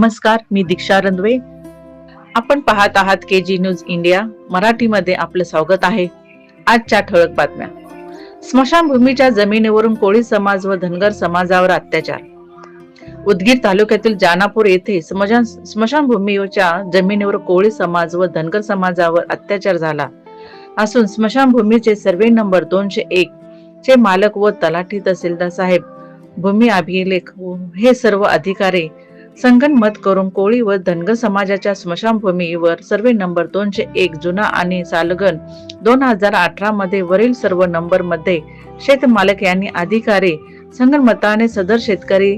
नमस्कार मी दीक्षा रंदवे आपण पाहत आहात के जी न्यूज इंडिया. मराठीमध्ये आपलं स्वागत आहे. आजच्या ठळक बातम्या. स्मशानभूमीच्या जमिनीवरून कोळी समाज व धनगर समाजावर अत्याचार. उदगीर तालुक्यातील जानापूर येथे स्मशान स्मशानभूमीच्या जमिनीवर कोळी समाज व धनगर समाजावर अत्याचार झाला. असून स्मशानभूमीचे सर्वे नंबर दोनशे एक चे मालक व तलाठी तहसीलदार साहेब भूमी अभिलेख हे सर्व अधिकारी संगनमत करून कोळी व धनगर समाजाच्या स्मशानभूमीवर सर्वे नंबर दोनशे एक जुना आणि सालगन दोन हजार अठरा मध्ये वरील सर्व नंबरमध्ये शेतमालक यांनी अधिकारी संगनमताने सदर शेतकरी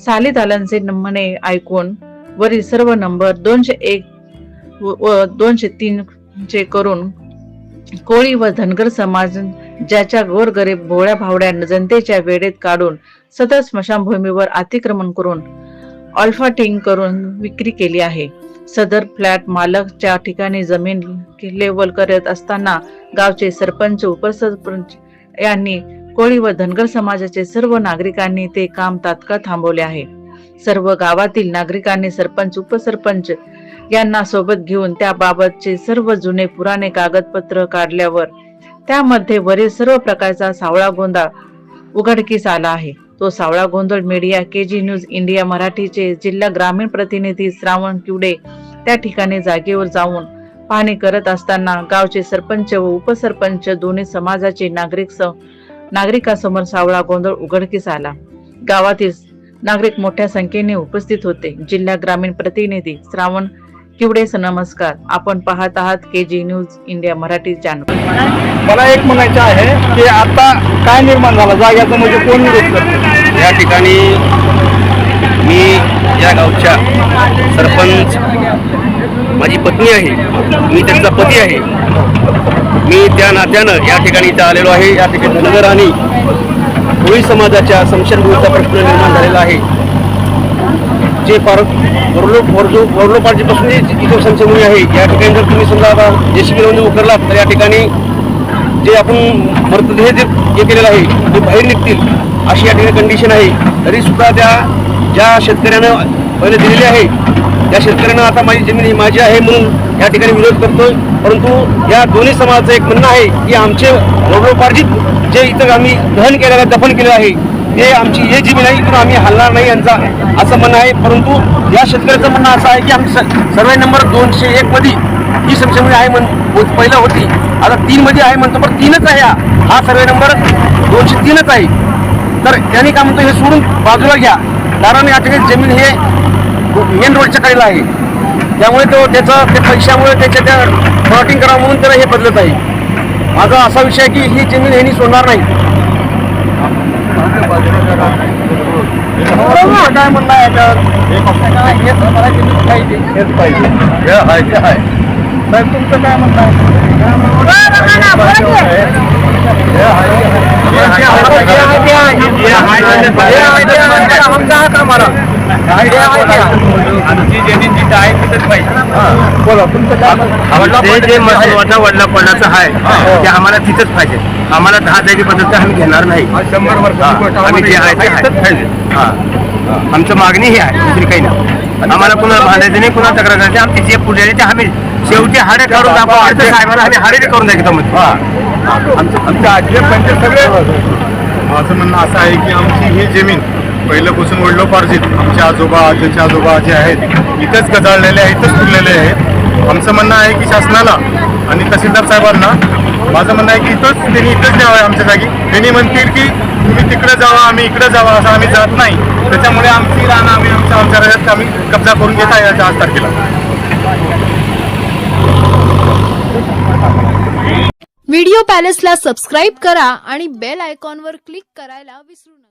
साली दालांचे म्हणे ऐकून वरील सर्व नंबर दोनशे एक व व दोनशे तीन चे करून कोळी व धनगर समाज ज्याच्या गोरगरीब भोळ्या भावड्या जनतेच्या वेळेत काढून सदर स्मशानभूमीवर अतिक्रमण करून अल्फा टिंग करून विक्री केली आहे. सदर फ्लॅट मालकच्या ठिकाणी जमीन लेवल करत असताना गावचे सरपंच उपसरपंच यांनी कोळी व धनगर समाजाचे सर्व नागरिकांनी ते काम तात्काळ थांबवले आहे. सर्व गावातील नागरिकांनी सरपंच उपसरपंच यांना सोबत घेऊन त्याबाबतचे सर्व जुने पुराणे कागदपत्र काढल्यावर त्यामध्ये वरील सर्व प्रकारचा सावळा गोंधळ उघडकीस आला आहे. तो सावळा गोंधळ media K G news India मराठीचे जिल्हा ग्रामीण प्रतिनिधी श्रावण किवडे त्या ठिकाणी जागेवर जाऊन पाहणी करत असताना गावचे सरपंच व उपसरपंच दोन्ही समाजाचे नागरिक स- नागरिकासमोर सावळा गोंधळ उघडकीस आला. गावातील नागरिक मोठ्या संख्येने उपस्थित होते. जिल्हा ग्रामीण प्रतिनिधी श्रावण किवडेस नमस्कार. आपण पाहत आहात K G news India Marathi channel मला एक म्हणायचं आहे की आता काय निर्माण झालं? जाग्याचं म्हणजे कोण विरोध करते या ठिकाणी मी या गावच्या सरपंच माझी पत्नी आहे. मी त्यांचा पती आहे. मी त्या नात्यानं या ठिकाणी इथं आलेलो आहे. या ठिकाणी धनगर आणि कोळी समाजाच्या समशनभूमीचा प्रश्न निर्माण झालेला आहे. जे फार वरलो वरजो वरलोपार्जीपासून जी इथं आहे या ठिकाणी जर तुम्ही समजा आता जेसीबी लावून उकरलात तर या ठिकाणी जे आपण मृतदेह जे हे केलेलं आहे ते बाहेर निघतील अशी या ठिकाणी कंडिशन आहे. तरीसुद्धा त्या ज्या शेतकऱ्यानं पहिले दिलेली आहे त्या शेतकऱ्यानं आता माझी जमीन ही माझी आहे म्हणून या ठिकाणी विरोध करतोय. परंतु या दोन्ही समाजाचं एक म्हणणं आहे की आमचे वडलोपार्जित जे इथं आम्ही दहन केलेलं दफन केलेलं आहे ते आमची हे जमीन आहे इथून आम्ही हलणार नाही यांचा असं म्हणणं आहे. परंतु या शेतकऱ्याचं म्हणणं असं आहे की आमची सर्वे नंबर दोनशे एक मध्ये ही समस्या आहे म्हण पहिलं होती. आता तीन मध्ये आहे म्हणतो पण तीनच आहे हा. हा सर्वे नंबर दोनशे तीनच आहे. तर त्यांनी काय म्हणतो हे सोडून बाजूला घ्या. कारण या ठिकाणी जमीन हे मेन रोडच्या कडेला आहे. त्यामुळे तो त्याचं ते पैशामुळे त्याच्या त्या प्लॉटिंग करावं म्हणून त्याला हे बदलत आहे. माझा असा विषय आहे की ही जमीन ह्यांनी सोडणार नाही. काय म्हणणं आहे याच्यावर? हेच मला पाहिजे. हेच पाहिजे आहे ते आहे साहेब तुमचं काय म्हणणं आमची जमीन जिथं आहे तिथंच पाहिजे. बोला तुमचं काय म्हणणं ते जे वडला वडला पडाचं आहे. ते आम्हाला तिथंच पाहिजे. आम्हाला दहा जागी पद्धत आम्ही घेणार नाही. शंभर हा, आम्ही जे आहे ते. हा. आमचं मागणी ही आहे दुसरी काही नाही. आम्हाला कुणाला भांडायचं नाही कुणाला तक्रार करायची आमची जे पुढे ते आम्ही शेवटी हाडे काढून दाखवा. आमच्या साहेबांना आम्ही हाडे करून द्यायचं म्हणतो आमचं आमच्या आजी पंच सगळे माझं म्हणणं असं आहे की आमची ही जमीन पहिल्यापासून वडिलोपार्जित आमचे आजोबा आजीचे आजोबा जे आहेत. इथंच गजाळलेले आहेत इथंच फुललेले आहेत आमचं म्हणणं आहे की शासनाला आणि तहसीलदार साहेबांना माझं म्हणणं आहे की इथंच त्यांनी इथंच द्यावं आमच्या जागी. त्यांनी म्हणतील की तुम्ही तिकडे जावा आम्ही इकडे जावा असं आम्ही जात नाही. त्याच्यामुळे आमची रान आम्ही आमच्या आमच्या राज्यात आम्ही कब्जा करून घेत आहे आज तारखेला. व्हिडिओ पॅलेसला सबस्क्राईब करा आणि बेल आयकॉनवर क्लिक करायला विसरू नका.